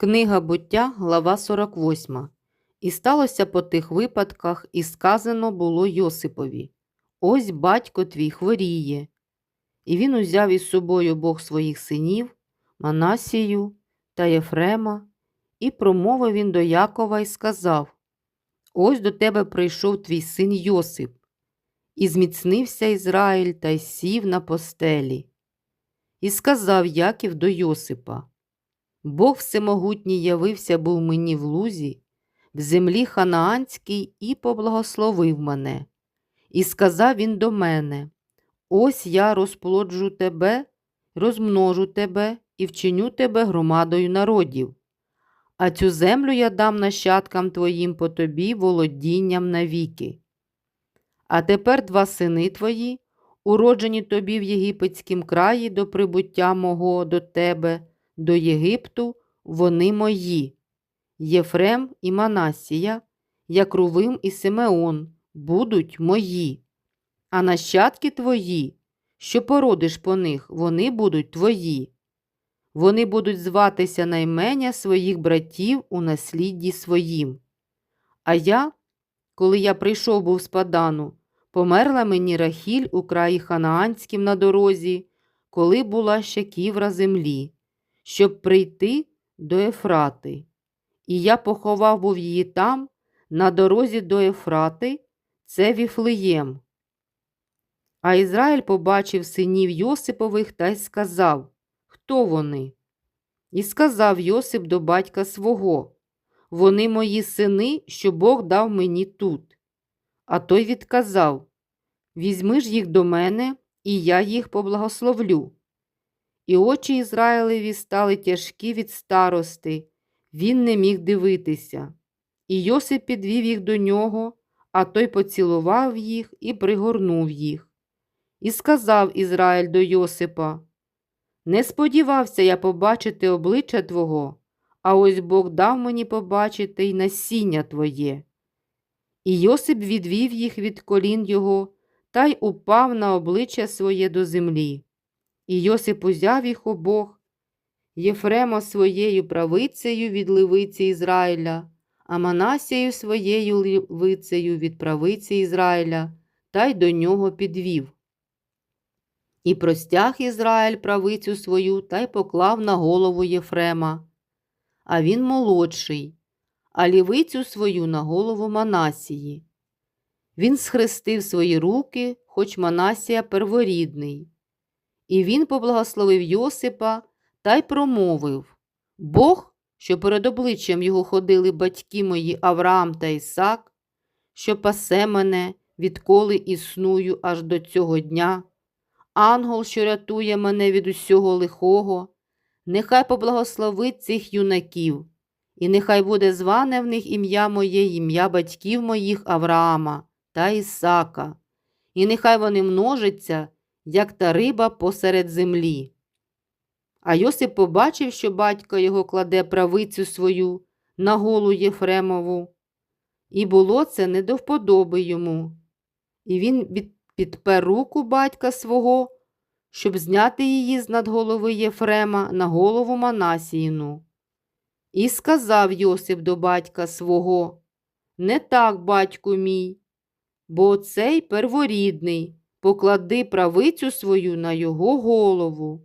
Книга буття, глава 48. І сталося по тих випадках, і сказано було Йосипові: Ось батько твій хворіє. І він узяв із собою Бог своїх синів, Манасію та Єфрема, і промовив він до Якова і сказав: Ось до тебе прийшов твій син Йосип, і зміцнився Ізраїль та й сів на постелі. І сказав Яків до Йосипа: Бог всемогутній явився був мені в лузі, в землі ханаанській, і поблагословив мене. І сказав він до мене: Ось я розплоджу тебе, розмножу тебе і вчиню тебе громадою народів. А цю землю я дам нащадкам твоїм по тобі володінням навіки. А тепер два сини твої, уроджені тобі в єгипетськім краї до прибуття мого до тебе, до Єгипту, вони мої. Єфрем і Манасія, Якрувим і Симеон будуть мої. А нащадки твої, що породиш по них, вони будуть твої. Вони будуть зватися на імення своїх братів у наслідді своїм. А я, коли я прийшов був з Падану, померла мені Рахіль у краї Ханаанськім на дорозі, коли була ще ківра землі, щоб прийти до Ефрати. І я поховав був її там, на дорозі до Ефрати, це Віфлеєм. А Ізраїль побачив синів Йосипових та й сказав, хто вони? І сказав Йосип до батька свого, вони мої сини, що Бог дав мені тут. А той відказав Візьми ж їх до мене, і я їх поблагословлю. І очі Ізраїлеві стали тяжкі від старости, він не міг дивитися. І Йосип підвів їх до нього, а той поцілував їх і пригорнув їх. І сказав Ізраїль до Йосипа: Не сподівався я побачити обличчя Твого, а ось Бог дав мені побачити й насіння Твоє. І Йосип відвів їх від колін його та й упав на обличчя своє до землі. І Йосип узяв їх обох, Єфрема своєю правицею від ливиці Ізраїля, а Манасією своєю ливицею від правиці Ізраїля, та й до нього підвів. І простяг Ізраїль правицю свою та й поклав на голову Єфрема, а він молодший, а лівицю свою на голову Манасії. Він схрестив свої руки, хоч Манасія перворідний. І він поблагословив Йосипа та й промовив Бог, що перед обличчям його ходили батьки мої Авраам та Ісак, що пасе мене, відколи існую аж до цього дня, ангел, що рятує мене від усього лихого, нехай поблагословить цих юнаків, і нехай буде зване в них ім'я моє, ім'я батьків моїх Авраама та Ісака, і нехай вони множаться, як та риба посеред землі. А Йосип побачив, що батько його кладе правицю свою на голу Єфремову, і було це не до вподоби йому. І він підпер руку батька свого, щоб зняти її з над голови Єфрема на голову Манасіїну. І сказав Йосип до батька свого Не так, батьку мій, бо цей перворідний, поклади правицю свою на його голову.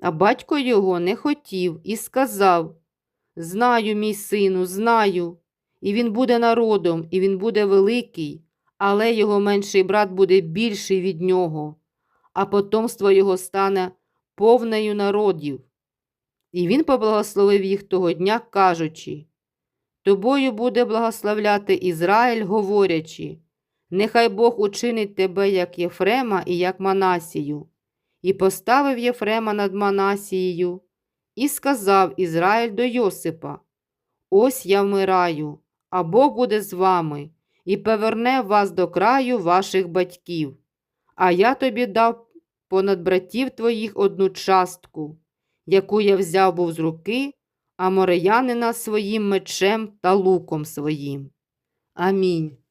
А батько його не хотів і сказав Знаю, мій сину, знаю, і він буде народом, і він буде великий, але його менший брат буде більший від нього, а потомство його стане повнею народів. І він поблагословив їх того дня, кажучи Тобою буде благословляти Ізраїль, говорячи, нехай Бог учинить тебе, як Єфрема і як Манасію. І поставив Єфрема над Манасією, і сказав Ізраїль до Йосипа: Ось я вмираю, а Бог буде з вами, і поверне вас до краю ваших батьків. А я тобі дав понад братів твоїх одну частку, яку я взяв був з руки, а мореянина своїм мечем та луком своїм. Амінь.